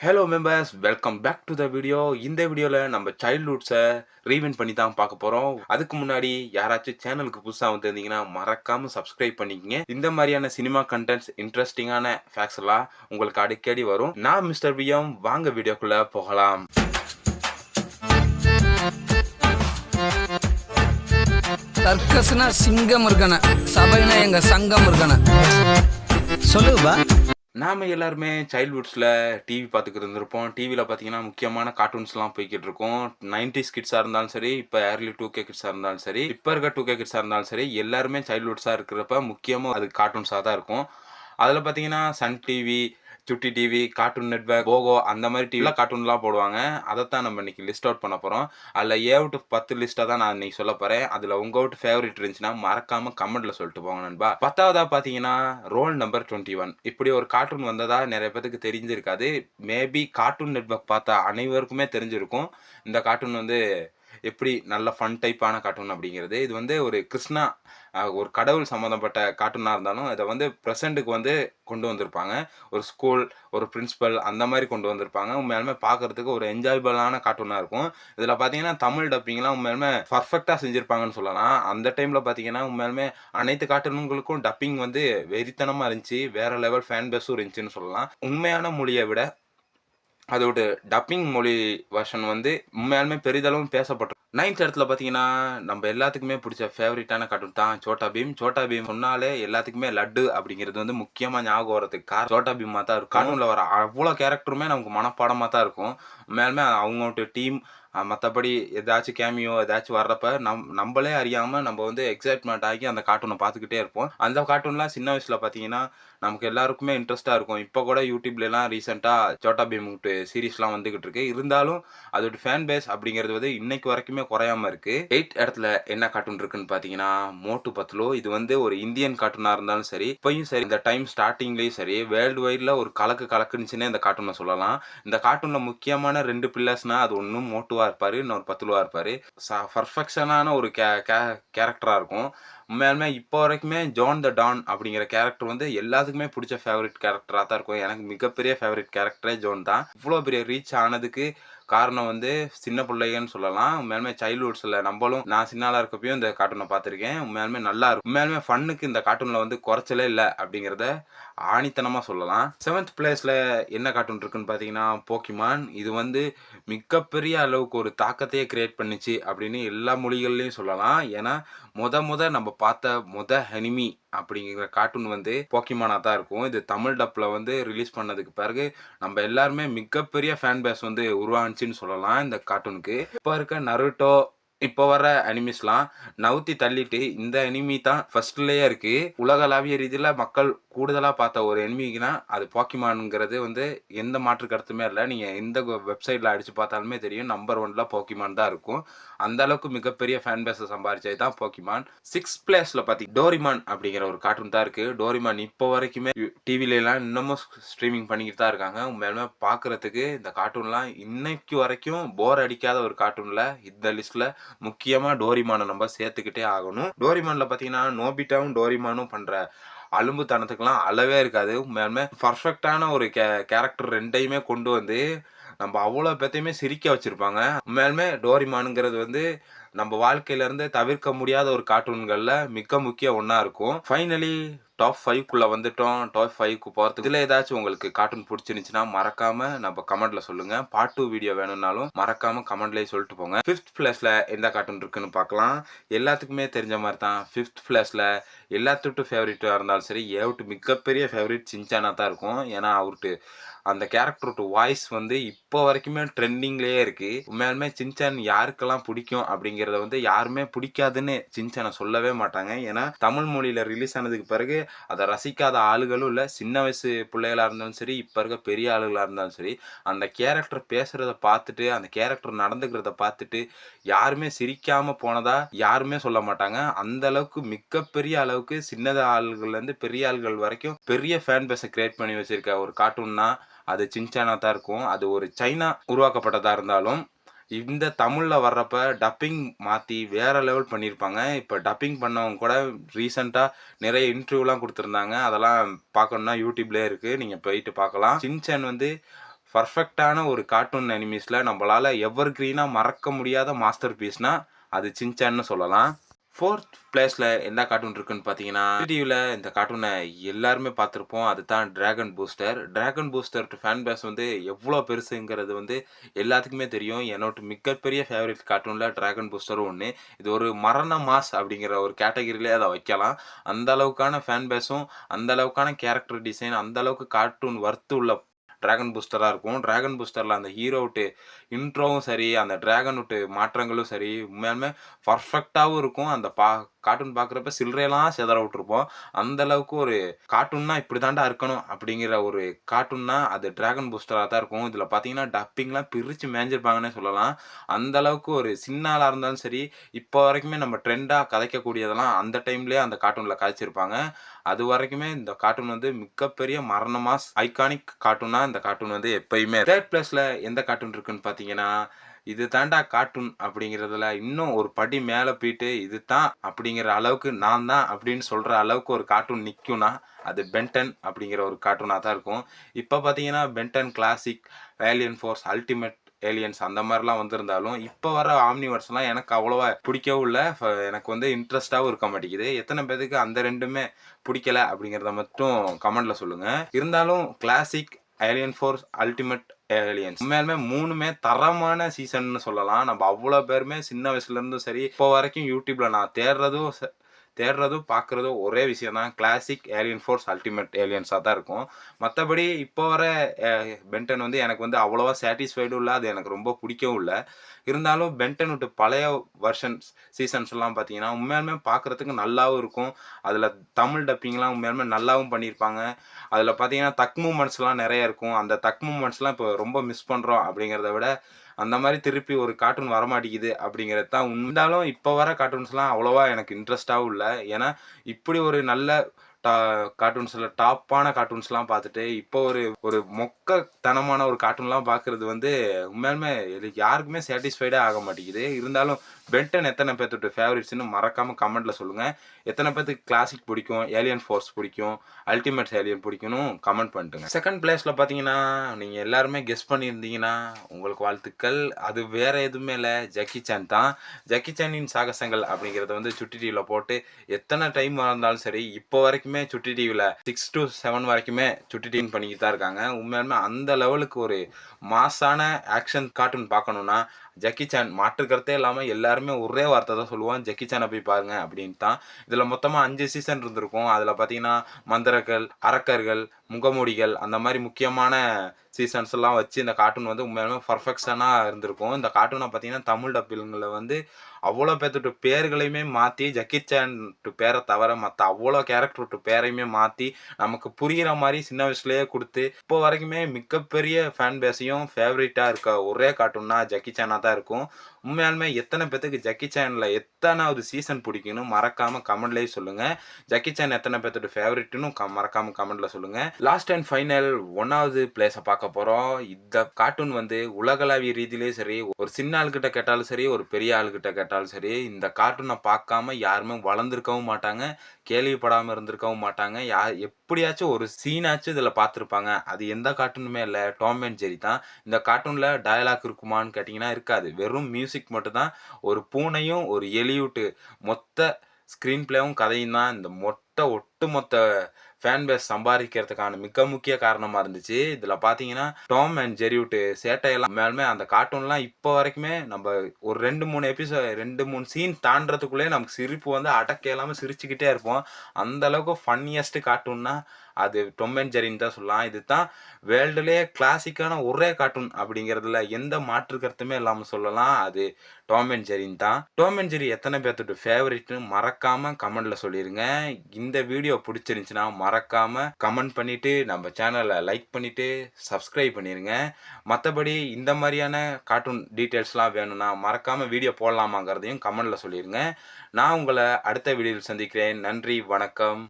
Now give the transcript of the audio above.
Hello members welcome back to the video இந்த வீடியோவில் நம்ம சைல்ட்ஹுட்ஸை ரீவெண்ட் பண்ணி தான் பார்க்க போகிறோம் அதுக்கு முன்னாடி யாராச்சும் சேனலுக்கு புதுசாக வந்திருந்தீங்கன்னா மறக்காமல் சப்ஸ்கிரைப் பண்ணிக்கங்க. இந்த மாதிரியான சினிமா கண்டென்ட்ஸ் இன்ட்ரெஸ்டிங்கான ஃபேக்ட்ஸ் எல்லாம் உங்களுக்கு அடிக்கடி வரும். நான் மிஸ்டர் பிஎம் வாங்க வீடியோக்குள்ளே போகலாம். சர்க்கஸ்னா சிங்கம் இருக்கணும் சபைனா எங்க சங்கம் இருக்கணும் சொல்லுப்பா. நாம் எல்லாருமே சைல்ட்ஹுட்ஸில் டிவி பார்த்துக்கிட்டு இருந்திருப்போம். டிவியில் பார்த்தீங்கன்னா முக்கியமான கார்ட்டூன்ஸ்லாம் போய்கிட்டு இருக்கும். நைன்டிஸ் கிட்ஸாக இருந்தாலும் சரி இப்போ ஏர்லி டூ கே கிட்ஸாக இருந்தாலும் சரி இப்போ இருக்க டூ கே கிட்ஸாக இருந்தாலும் சரி எல்லாருமே சைல்ட்ஹுட்ஸாக இருக்கிறப்ப முக்கியமாக அது கார்ட்டூன்ஸாக தான் இருக்கும். அதில் பார்த்தீங்கன்னா Sun TV Chutti TV Cartoon Network Pogo அந்த மாதிரி டிவியில் கார்ட்டூன்லாம் போடுவாங்க. அதைத்தான் நம்ம இன்னைக்கு லிஸ்ட் அவுட் பண்ண போகிறோம் அதில் ஏ அவுட் பத்து லிஸ்ட்டாக தான் நான் இன்னைக்கு சொல்ல போகிறேன் அதில் உங்கள் அவுட் ஃபேவரட் இருந்துச்சுன்னா மறக்காமல் கமெண்ட்டில் சொல்லிட்டு போங்க நண்பா. பத்தாவதாக பார்த்தீங்கன்னா ரோல் நம்பர் டுவெண்ட்டி ஒன் இப்படி ஒரு கார்ட்டூன் வந்ததா நிறைய பேத்துக்கு தெரிஞ்சிருக்காது. மேபி கார்ட்டூன் நெட்வொர்க் பார்த்தா அனைவருக்குமே தெரிஞ்சிருக்கும். இந்த கார்ட்டூன் வந்து எப்படி நல்ல ஃபன் டைப்பான கார்ட்டூன் அப்படிங்கிறது. இது வந்து ஒரு கிருஷ்ணா ஒரு கடவுள் சம்மந்தப்பட்ட கார்ட்டூனாக இருந்தாலும் இதை வந்து ப்ரெசண்ட்டுக்கு வந்து கொண்டு வந்திருப்பாங்க. ஒரு ஸ்கூல் ஒரு பிரின்சிபல் அந்த மாதிரி கொண்டு வந்திருப்பாங்க. உண்மையாலுமே பார்க்கறதுக்கு ஒரு என்ஜாயபிளான கார்ட்டூனாக இருக்கும். இதில் பார்த்தீங்கன்னா தமிழ் டப்பிங்லாம் உண்மையாலுமே பர்ஃபெக்டாக செஞ்சுருப்பாங்கன்னு சொல்லலாம். அந்த டைமில் பார்த்தீங்கன்னா உண்மையாலுமே அனைத்து கார்ட்டூனுங்களுக்கும் டப்பிங் வந்து வெறித்தனமாக இருந்துச்சு. வேற லெவல் ஃபேன் பேஸும் இருந்துச்சுன்னு சொல்லலாம். உண்மையான மொழியை விட அதோட டப்பிங் மொழி வெர்ஷன் வந்து உண்மையாலுமே பெரிதளவும் பேசப்பட்டோம் நைன்த் இடத்துல பார்த்தீங்கன்னா நம்ம எல்லாத்துக்குமே பிடிச்ச ஃபேவரட்டான கார்ட்டூன் தான் சோட்டா பீம். சோட்டா பீம் சொன்னாலே எல்லாத்துக்குமே லட்டு அப்படிங்கிறது வந்து முக்கியமாக ஞாபகம் வரதுக்கு கார் சோட்டா பீமாக தான் இருக்கும். கார்ட்டூனில் வர அவ்வளோ கேரக்டருமே நமக்கு மனப்பாடமாக தான் இருக்கும். உண்மையாலுமே அவங்களோட டீம் மற்றபடி ஏதாச்சும் கேமியோ ஏதாச்சும் வர்றப்ப நம் நம்மளே அறியாமல் நம்ம வந்து எக்ஸைட்மெண்ட் ஆகி அந்த கார்ட்டூனை பார்த்துக்கிட்டே இருப்போம். அந்த கார்ட்டூன்லாம் சின்ன வயசில் பார்த்தீங்கன்னா நமக்கு எல்லாருக்குமே இன்ட்ரெஸ்ட்டாக இருக்கும். இப்போ கூட யூடியூப்லலாம் ரீசெண்டாக சோட்டா பீம் சீரீஸ்லாம் வந்துக்கிட்டு இருக்கு. இருந்தாலும் அதோட ஃபேன் பேஸ் அப்படிங்கிறது வந்து இன்னைக்கு வரைக்குமே குறையாம இருக்கு. எயிட் இடத்துல என்ன கார்ட்டூன் இருக்குன்னு பார்த்தீங்கன்னா மோட்டு பத்லோ இது வந்து ஒரு இந்தியன் கார்ட்டூனாக இருந்தாலும் சரி இப்பயும் சரி இந்த டைம் ஸ்டார்டிங்லேயும் சரி வேர்ல்டு வைடில் ஒரு கலக்கு கலக்குனுச்சுன்னே இந்த கார்ட்டூனை சொல்லலாம். இந்த கார்ட்டூனில் முக்கியமான ரெண்டு பில்லர்ஸ்னால் அது ஒன்றும் மோட்டுவாக இருப்பார் இன்னொரு பத்துலுவா இருப்பார். பர்ஃபெக்ஷனான ஒரு கே கேரக்டராக இருக்கும். உண்மையாலுமே இப்போ வரைக்குமே ஜான் த டான் அப்படிங்கிற கேரக்டர் வந்து எல்லாத்துக்குமே பிடிச்ச ஃபேவரட் கேரக்டராக தான் இருக்கும். எனக்கு மிகப்பெரிய ஃபேவரட் கேரக்டரே ஜோன் தான். இவ்வளோ பெரிய ரீச் ஆனதுக்கு காரணம் வந்து சின்ன பிள்ளைங்கன்னு சொல்லலாம். உண்மையாலுமே சைல்ட்ஹுட்ஸில் நம்மளும் நான் சின்னாலாக இருக்கப்பயும் இந்த கார்ட்டூனை பார்த்துருக்கேன். உண்மையாலுமே நல்லா இருக்கும். உண்மையாலுமே ஃபன்னுக்கு இந்த கார்ட்டூனில் வந்து குறைச்சலே இல்லை அப்படிங்கிறத ஆணித்தனமாக சொல்லலாம். செவன்த் பிளேஸில் என்ன கார்ட்டூன் இருக்குன்னு பார்த்தீங்கன்னா போக்கிமான் இது வந்து மிகப்பெரிய அளவுக்கு ஒரு தாக்கத்தையே கிரியேட் பண்ணுச்சு அப்படின்னு எல்லா மொழிகள்லையும் சொல்லலாம். ஏன்னா முத முத நம்ம பார்த்த முத ஹனிமி அப்படிங்கிற கார்ட்டூன் வந்து போக்கிமானாக தான் இருக்கும். இது தமிழ் டப்பில் வந்து ரிலீஸ் பண்ணதுக்கு பிறகு நம்ம எல்லாருமே மிகப்பெரிய ஃபேன் பேஸ் வந்து உருவானுச்சுன்னு சொல்லலாம் இந்த கார்ட்டூனுக்கு. இப்போ இருக்க நருட்டோ இப்போ வர அனிமிஸ்லாம் நவுத்தி தள்ளிட்டு இந்த அனிமி தான் ஃபர்ஸ்ட்லேயே இருக்குது உலகளாவிய ரீதியில் மக்கள் கூடுதலாக பார்த்த ஒரு எனிமிக்குனா அது போக்கிமான்ங்கிறது வந்து எந்த மாற்று கருத்துமே இல்லை. நீங்கள் எந்த வெப்சைட்டில் அடித்து பார்த்தாலுமே தெரியும். நம்பர் ஒன்ல போக்கிமான் தான் இருக்கும். அந்த அளவுக்கு மிகப்பெரிய ஃபேன் பேஸை சம்பாரிச்சது தான் போக்கிமான் சிக்ஸ் பிளேஸில் பார்த்தி டோரிமான் அப்படிங்கிற ஒரு கார்ட்டூன் தான் இருக்குது டோரிமான் இப்போ வரைக்குமே டிவிலலாம் இன்னமும் ஸ்ட்ரீமிங் பண்ணிக்கிட்டு தான் இருக்காங்க. உண்மையாலுமே பார்க்குறதுக்கு இந்த கார்ட்டூன்லாம் இன்னைக்கு வரைக்கும் போர் அடிக்காத ஒரு கார்ட்டூனில் இந்த லிஸ்ட்டில் முக்கியமாக டோரிமானை நம்ம சேர்த்துக்கிட்டே ஆகணும். டோரிமானில் பார்த்தீங்கன்னா நோபிட்டாவும் டோரிமானும் பண்ணுற அலும்புத்தனத்துக்கெல்லாம் அளவே இருக்காது. உண்மையாலுமே பர்ஃபெக்டான ஒரு கே கேரக்டர் ரெண்டையுமே கொண்டு வந்து நம்ம அவ்வளோ பேத்தையுமே சிரிக்க வச்சுருப்பாங்க. உண்மையாலுமே டோரிமானுங்கிறது வந்து நம்ம வாழ்க்கையிலேருந்து தவிர்க்க முடியாத ஒரு கார்ட்டூன்களில் மிக முக்கிய ஒன்றா இருக்கும். ஃபைனலி டாப் ஃபைவ்க்குள்ளே வந்துட்டோம். டாப் ஃபைவ்க்கு போகிறதுக்கு இதில் ஏதாச்சும் உங்களுக்கு கார்ட்டூன் பிடிச்சிருந்துச்சுன்னா மறக்காமல் நம்ம கமெண்ட்டில் சொல்லுங்கள் பார்ட் டூ வீடியோ வேணும்னாலும் மறக்காமல் கமெண்ட்லேயே சொல்லிட்டு போங்க. ஃபிஃப்த் பிளேஸில் எந்த கார்ட்டூன் இருக்குன்னு பார்க்கலாம். எல்லாத்துக்குமே தெரிஞ்ச மாதிரி தான். ஃபிஃப்த் பிளேஸில் எல்லாத்துட்டு ஃபேவரட்டாக இருந்தாலும் சரி ஏவிட்டு மிகப்பெரிய ஃபேவரட் சின்சானா தான் இருக்கும். ஏன்னா அவர்கிட்ட அந்த கேரக்டரோட வாய்ஸ் வந்து இப்போ வரைக்குமே ட்ரெண்டிங்லேயே இருக்கு. உண்மையாலுமே சின்சான் யாருக்கெல்லாம் பிடிக்கும் அப்படிங்கிறத வந்து யாருமே பிடிக்காதுன்னு சின்சானை சொல்லவே மாட்டாங்க. ஏன்னா தமிழ் மொழியில் ரிலீஸ் ஆனதுக்கு பிறகு அதை ரசிக்காத ஆளுகளும் இல்லை. சின்ன வயசு பிள்ளைகளாக இருந்தாலும் சரி இப்போ இருக்க பெரிய ஆளுகளாக இருந்தாலும் சரி அந்த கேரக்டர் பேசுகிறத பார்த்துட்டு அந்த கேரக்டர் நடந்துக்கிறத பார்த்துட்டு யாருமே சிரிக்காமல் போனதா யாருமே சொல்ல மாட்டாங்க. அந்த அளவுக்கு மிகப்பெரிய அளவுக்கு சின்னத ஆளுகள்லேருந்து பெரிய ஆள்கள் வரைக்கும் பெரிய ஃபேன் பேஸை கிரியேட் பண்ணி வச்சுருக்க ஒரு கார்ட்டூன்னா அது சின்சானா தான் இருக்கும். அது ஒரு சைனா உருவாக்கப்பட்டதாக இருந்தாலும் இந்த தமிழில் வர்றப்ப டப்பிங் மாற்றி வேற லெவல் பண்ணியிருப்பாங்க இப்போ டப்பிங் பண்ணவங்க கூட ரீசெண்டாக நிறைய இன்டர்வியூலாம் கொடுத்துருந்தாங்க. அதெல்லாம் பார்க்கணுன்னா யூடியூப்லேயே இருக்குது நீங்கள் போயிட்டு பார்க்கலாம். சின்சான் வந்து பர்ஃபெக்டான ஒரு கார்ட்டூன் அனிமீஸில் நம்மளால் எவர் க்ரீனாக மறக்க முடியாத மாஸ்டர் பீஸ்னால் அது சின்சான்னு சொல்லலாம். ஃபோர்த் பிளேஸில் என்ன கார்ட்டூன் இருக்குன்னு பார்த்தீங்கன்னா டிவியில் இந்த கார்ட்டூனை எல்லாருமே பார்த்துருப்போம். அதுதான் Dragon Booster Dragon Booster fan base வந்து எவ்வளோ பெருசுங்கிறது வந்து எல்லாத்துக்குமே தெரியும். என்னோட மிகப்பெரிய ஃபேவரட் கார்ட்டூனில் டிராகன் பூஸ்டரும் ஒன்று இது ஒரு மரண மாஸ் அப்படிங்கிற ஒரு கேட்டகரியிலே அதை வைக்கலாம். அந்த அளவுக்கான ஃபேன் பேஸும் அந்த அளவுக்கான கேரக்டர் டிசைன் அந்த அளவுக்கு கார்ட்டூன் வர்த்து உள்ள டிராகன் பூஸ்டராக இருக்கும். டிராகன் பூஸ்டரில் அந்த ஹீரோவுட்டு இன்ட்ரோவும் சரி அந்த டிராகன் விட்டு மாற்றங்களும் சரி உண்மையாலுமே பர்ஃபெக்டாகவும் இருக்கும். அந்த பா கார்ட்டூன் பார்க்குறப்ப சில்லறையெல்லாம் செதற விட்டுருப்போம். அந்த அளவுக்கு ஒரு கார்ட்டூன்னா இப்படி தாண்டா இருக்கணும் அப்படிங்கிற ஒரு கார்ட்டூன்னா அது டிராகன் பூஸ்டராக தான் இருக்கும். இதில் பார்த்தீங்கன்னா டப்பிங்லாம் பிரித்து மேஞ்சிருப்பாங்கன்னே சொல்லலாம். அந்த அளவுக்கு ஒரு சின்னாலாக இருந்தாலும் சரி இப்போ வரைக்குமே நம்ம ட்ரெண்டாக கதைக்கக்கூடியதெல்லாம் அந்த டைம்லேயே அந்த கார்ட்டூனில் கதைச்சிருப்பாங்க. அது வரைக்குமே இந்த கார்ட்டூன் வந்து மிகப்பெரிய மரணமாஸ் ஐகானிக் கார்ட்டூனா இந்த கார்ட்டூன் வந்து எப்பயுமே. தேர்ட் பிளேஸ்ல எந்த கார்ட்டூன் இருக்குன்னு பார்த்தீங்கன்னா இது தாண்டா கார்ட்டூன் அப்படிங்கிறதுல இன்னும் ஒரு படி மேலே போயிட்டு இது தான் அப்படிங்கிற அளவுக்கு நான் தான் அப்படின்னு சொல்கிற அளவுக்கு ஒரு கார்ட்டூன் நிற்கும்னா அது பென்டன் அப்படிங்கிற ஒரு கார்ட்டூனாக தான் இருக்கும். இப்போ பார்த்தீங்கன்னா Ben Ten classic alien force ultimate aliens அந்த மாதிரிலாம் வந்திருந்தாலும் இப்போ வர ஆம்னிவர்ஸ்லாம் எனக்கு அவ்வளோவா பிடிக்கவும் இல்லை. ஃப- எனக்கு வந்து இன்ட்ரெஸ்டாகவும் இருக்க மாட்டேங்குது. எத்தனை பேருக்கு அந்த ரெண்டுமே பிடிக்கல அப்படிங்கிறத மட்டும் கமெண்டில் சொல்லுங்கள் இருந்தாலும் classic alien force ultimate aliens உண்மையாலுமே மூணுமே தரமான சீசன்னு சொல்லலாம். நம்ம அவ்வளோ பேருமே சின்ன வயசுல இருந்தும் சரி இப்போ வரைக்கும் யூடியூப்ல நான் தேடுறதும் தேடுறதும் பார்க்குறதும் ஒரே விஷயம் தான் கிளாசிக் ஏலியன் ஃபோர்ஸ் அல்டிமேட் ஏலியன்ஸாக தான் இருக்கும். மற்றபடி இப்போ வர பென்டன் வந்து எனக்கு வந்து அவ்வளோவா சாட்டிஸ்ஃபைடும் இல்லை. அது எனக்கு ரொம்ப பிடிக்கவும் இல்லை. இருந்தாலும் பென்டன் விட்டு பழைய வெர்ஷன்ஸ் சீசன்ஸ் எல்லாம் பார்த்தீங்கன்னா உண்மையாலுமே பார்க்குறதுக்கு நல்லாவும் இருக்கும். அதில் தமிழ் டப்பிங்லாம் உண்மையாலுமே நல்லாவும் பண்ணியிருப்பாங்க. அதில் பார்த்தீங்கன்னா தக் மூமெண்ட்ஸ்லாம் நிறைய இருக்கும். அந்த தக் மூமெண்ட்ஸ்லாம் இப்போ ரொம்ப மிஸ் பண்ணுறோம் அப்படிங்கிறத விட அந்த மாதிரி திருப்பி ஒரு கார்ட்டூன் வரமாட்டேங்குது அப்படிங்கிறது தான் இருந்தாலும் இப்போ வர கார்ட்டூன்ஸ்லாம் அவ்வளோவா எனக்கு இன்ட்ரெஸ்டாகவும் இல்லை. ஏன்னா இப்படி ஒரு நல்ல டா கார்ட்டூன்ஸில் டாப்பான கார்ட்டூன்ஸ்லாம் பார்த்துட்டு இப்போ ஒரு ஒரு மொக்கத்தனமான ஒரு கார்ட்டூன்லாம் பார்க்குறது வந்து உண்மையாலுமே யாருக்குமே சாட்டிஸ்ஃபைடே ஆக மாட்டேங்குது. இருந்தாலும் பென்டன் எத்தனை பேர்த்துட்டு ஃபேவரட்ஸ்னு மறக்காமல் கமெண்ட்டில் சொல்லுங்கள் எத்தனை பேர்த்துக்கு கிளாசிக் பிடிக்கும்? ஏலியன் ஃபோர்ஸ் பிடிக்கும்? அல்டிமேட் ஏலியன் பிடிக்கணும் கமெண்ட் பண்ணிட்டுங்க. செகண்ட் பிளேஸில் பார்த்தீங்கன்னா நீங்கள் எல்லாருமே கெஸ் பண்ணியிருந்தீங்கன்னா உங்களுக்கு வாழ்த்துக்கள். அது வேறு எதுவுமே இல்லை. ஜக்கி சான் தான். ஜக்கி சானின் சாகசங்கள் அப்படிங்கிறத வந்து சுட்டி டிவியில் போட்டு எத்தனை டைம் இருந்தாலும் சரி இப்போ வரைக்குமே சுட்டி டிவியில் சிக்ஸ் டு செவன் வரைக்குமே சுட்டி டிவி பண்ணிக்கிட்டு தான் இருக்காங்க. உண்மையாலுமே அந்த லெவலுக்கு ஒரு மாசான ஆக்ஷன் கார்ட்டூன் பார்க்கணுன்னா ஜக்கி சான் மாற்றுக்கிறதே இல்லாமல் எல்லாருமே ஒரே வார்த்தை தான் சொல்லுவான். ஜக்கி சானை போய் பாருங்க அப்படின்ட்டு தான் இதில் மொத்தமாக அஞ்சு சீசன் இருந்திருக்கும். அதில் பார்த்தீங்கன்னா மந்திரர்கள் அரக்கர்கள் முகமூடிகள் அந்த மாதிரி முக்கியமான சீசன்ஸ் எல்லாம் வச்சு இந்த கார்ட்டூன் வந்து உண்மையாலுமே பர்ஃபெக்ஷனாக இருந்திருக்கும். இந்த கார்ட்டூனை பார்த்தீங்கன்னா தமிழ் டப்பில்களை வந்து அவ்வளோ பேர்த்துட்டு பேர்களையுமே மாற்றி ஜக்கி சான் பேரை தவிர மற்ற அவ்வளோ கேரக்டர் பேரையுமே மாற்றி நமக்கு புரிகிற மாதிரி சின்ன வயசுலேயே கொடுத்து இப்போ வரைக்குமே மிகப்பெரிய ஃபேன் பேஸையும் ஃபேவரட்டாக இருக்க ஒரே கார்ட்டூன்னா ஜக்கி சானாக தான் இருக்கும். உண்மையாலுமே எத்தனை பேத்துக்கு ஜக்கி சேனில் எத்தனாவது சீசன் பிடிக்குன்னு மறக்காமல் கமெண்ட்லேயே சொல்லுங்கள் ஜக்கி சேன் எத்தனை பேர்த்தோட ஃபேவரட்னு மறக்காமல் கமெண்ட்டில் சொல்லுங்கள் லாஸ்ட் அண்ட் ஃபைனல் ஒன்னாவது பிளேஸை பார்க்க போகிறோம் இந்த கார்ட்டூன் வந்து உலகளாவிய ரீதியிலே சரி ஒரு சின்ன ஆளுகிட்ட கேட்டாலும் சரி ஒரு பெரிய ஆளுகிட்ட கேட்டாலும் சரி இந்த கார்ட்டூனை பார்க்காம யாருமே வளர்ந்துருக்கவும் மாட்டாங்க கேள்விப்படாமல் இருந்திருக்கவும் மாட்டாங்க. யா எப்படியாச்சும் ஒரு சீனாச்சும் இதில் பார்த்துருப்பாங்க. அது எந்த கார்ட்டூனுமே இல்லை. டாம் அண்ட் ஜெரி தான். இந்த கார்ட்டூனில் டயலாக் இருக்குமான்னு கேட்டிங்கன்னா இருக்காது. வெறும் மியூசிக் மட்டும்தான். ஒரு பூனையும் ஒரு எலியூட்டு மொத்த ஸ்க்ரீன் பிளேவும் கதையும் தான். இந்த மொத்த ஒட்டுமொத்த ஃபேன் பேஸ் சம்பாதிக்கிறதுக்கான மிக முக்கிய காரணமாக இருந்துச்சு. இதில் பார்த்தீங்கன்னா டாம் அண்ட் ஜெரியூட்டு சேட்டையெல்லாம் மேலுமே அந்த கார்ட்டூன்லாம் இப்போ வரைக்குமே நம்ம ஒரு ரெண்டு மூணு எபிசோட் ரெண்டு மூணு சீன் தாண்டறதுக்குள்ளே நமக்கு சிரிப்பு வந்து அடக்க இல்லாமல் சிரிச்சுக்கிட்டே இருப்போம். அந்த அளவுக்கு ஃபன்னியஸ்ட் கார்ட்டூன்னா அது டொம் அண்ட் ஜெரின்னு தான் சொல்லலாம். இதுதான் வேர்ல்டுலேயே கிளாசிக்கான ஒரே கார்ட்டூன் அப்படிங்கிறதுல எந்த மாற்று கருத்துமே இல்லாமல் சொல்லலாம். அது டாம் அண்ட் ஜெரின் தான். டாம் அண்ட் ஜெரி எத்தனை பேர்த்தோட ஃபேவரெட்னு மறக்காம கமெண்ட்ல சொல்லிருங்க. இந்த இந்த வீடியோ பிடிச்சிருந்துச்சுன்னா மறக்காம கமெண்ட் பண்ணிட்டு நம்ம சேனலை லைக் பண்ணிட்டு சப்ஸ்கிரைப் பண்ணிடுங்க மற்றபடி இந்த மாதிரியான கார்ட்டூன் டீட்டெயில்ஸ்லாம் வேணும்னா மறக்காம வீடியோ போடலாமாங்கிறதையும் கமெண்டில் சொல்லிடுங்க நான் உங்களை அடுத்த வீடியோவில் சந்திக்கிறேன். நன்றி வணக்கம்.